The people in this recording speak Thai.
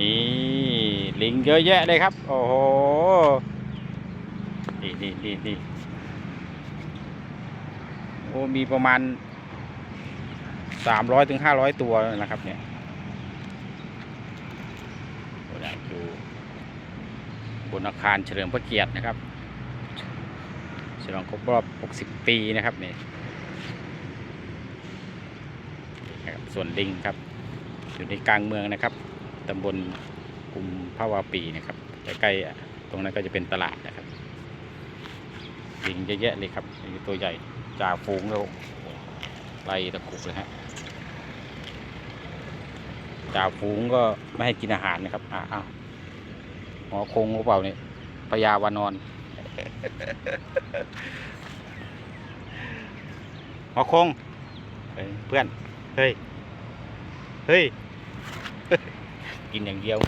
นี่ลิงเยอะแยะเลยครับ โอ้โห นี่นี่นี่นี่โอ้ มีประมาณสามร้อยถึงห้าร้อยตัวนะครับเนี่ยอยู่บนอาคารเฉลิมพระเกียรตินะครับฉลองครบรอบ 60 ปีนะครับนี่นะครับส่วนลิงครับ อยู่ในกลางเมืองนะครับ ตำบลกุมภาวาปีนะครับใกล้ๆตรงนั้นก็จะเป็นตลาดนะครับลิงเยอะแยะเลยครับตัวใหญ่จ่าฝูงแล้วไล่ตะกุกเลยฮะจ่าฝูงก็ไม่ให้กินอาหารนะครับอ้าวหมอคงหรือเปล่าเนี่ยพญาวานอนหมอคงเฮ้ยเพื่อน เฮ้ย เฮ้ย กินอย่างเดียว